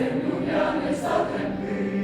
землю я не затремлю.